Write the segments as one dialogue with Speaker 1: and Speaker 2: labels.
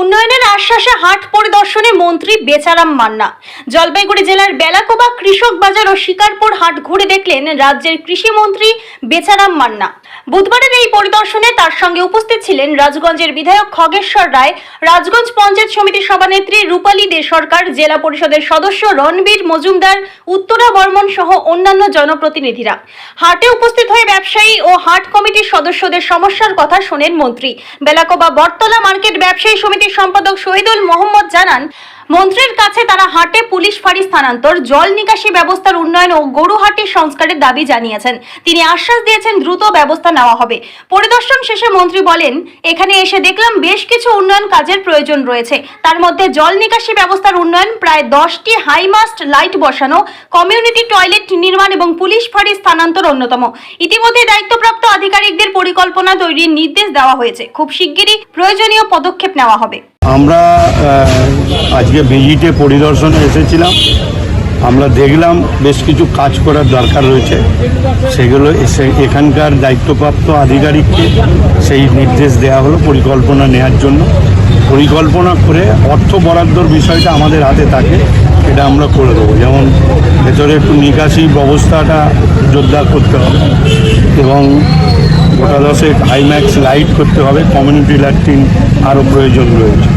Speaker 1: উন্নয়নের আশ্বাসে হাট পরিদর্শনে মন্ত্রী বেচারাম মান্না। জলপাইগুড়ি জেলার বেলাকোবা কৃষক বাজার ও শিকারপুর হাট ঘুরে দেখলেন রাজ্যের কৃষিমন্ত্রী বেচারাম মান্না। বুধবারের এই পরিদর্শনে তার সঙ্গে উপস্থিত ছিলেন রাজগঞ্জের বিধায়ক খগেশ্বর রায়, রাজগঞ্জ পঞ্চায়েত সমিতির সভানেত্রী রূপালী দে সরকার, জেলা পরিষদের সদস্য রণবীর মজুমদার, উত্তরা বর্মন সহ অন্যান্য জনপ্রতিনিধিরা। হাটে উপস্থিত হয়ে ব্যবসায়ী ও হাট কমিটির সদস্যদের সমস্যার কথা শোনেন মন্ত্রী। বেলাকোবা বটতলা মার্কেট ব্যবসায়ী সমিতির সম্পাদক শহীদুল মোহাম্মদ জানান মন্ত্রীর কাছে তারা হাটে পুলিশ ফাঁড়ি স্থানান্তর, জল নিকাশি ব্যবস্থার উন্নয়ন ও গরুহাটি সংস্কারের দাবি জানিয়েছেন। তিনি আশ্বাস দিয়েছেন দ্রুত ব্যবস্থা নেওয়া হবে। পরিদর্শন শেষে মন্ত্রী বলেন, এখানে এসে দেখলাম বেশ কিছু উন্নয়ন কাজের প্রয়োজন রয়েছে। তার মধ্যে জল নিকাশি ব্যবস্থার উন্নয়ন, প্রায় দশটি হাইমাস্ট লাইট বসানো, কমিউনিটি টয়লেট নির্মাণ এবং পুলিশ ফাঁড়ি স্থানান্তর অন্যতম। ইতিমধ্যে দায়িত্বপ্রাপ্ত আধিকারিকদের পরিকল্পনা তৈরির নির্দেশ দেওয়া হয়েছে। খুব শিগগিরই প্রয়োজনীয় পদক্ষেপ নেওয়া হবে।
Speaker 2: আমরা আজকে ভিজিটে পরিদর্শনে এসেছিলাম। আমরা দেখলাম বেশ কিছু কাজ করার দরকার রয়েছে। সেগুলো এখানকার দায়িত্বপ্রাপ্ত আধিকারিককে সেই নির্দেশ দেওয়া হলো পরিকল্পনা নেওয়ার জন্য। পরিকল্পনা করে অর্থ বরাদ্দর বিষয়টা আমাদের হাতে থাকে এটা আমরা করে দেবো। যেমন ভেতরে একটু নিকাশি ব্যবস্থাটা জোরদার করতে হবে এবং গোটা দশেক হাইম্যাক্স লাইট করতে হবে কমিউনিটি ল্যাট্রিন আরও প্রয়োজন রয়েছে।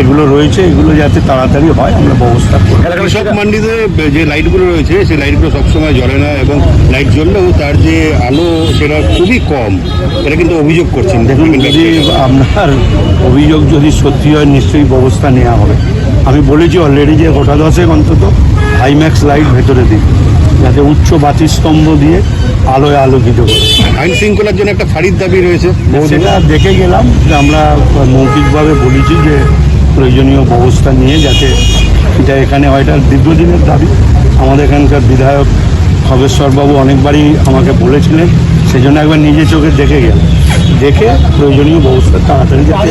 Speaker 2: এগুলো রয়েছে এগুলো যাতে তাড়াতাড়ি হয় আমরা ব্যবস্থা করব।
Speaker 3: কৃষক মান্ডিতে যে লাইটগুলো রয়েছে সেই লাইটগুলো সবসময় জ্বলে না এবং লাইট জ্বললেও তার যে আলো সেটা খুবই কম। এটা কিন্তু অভিযোগ করছেন
Speaker 2: দেখুন যদি আপনার অভিযোগ যদি সত্যি হয় নিশ্চয়ই ব্যবস্থা নেওয়া হবে। আমি বলেছি অলরেডি যে গোটা দশেক অন্তত হাইম্যাক্স লাইট ভেতরে দিই যাতে উচ্চ বাতিস্তম্ভ দিয়ে আলোয় আলোকিত করে।
Speaker 3: আইন শৃঙ্খলার জন্য একটা ফাঁড়ির দাবি রয়েছে।
Speaker 2: সেটা দেখে গেলাম যে আমরা মৌখিকভাবে বলেছি যে প্রয়োজনীয় ব্যবস্থা নিয়ে যাতে এটা এখানে হয়। এটা দীর্ঘদিনের দাবি। আমাদের এখানকার বিধায়ক খগেশ্বরবাবু অনেকবারই আমাকে বলেছিলেন সেই জন্য একবার নিজে চোখে দেখে গেলাম। দেখে প্রয়োজনীয় ব্যবস্থা তাড়াতাড়ি যাতে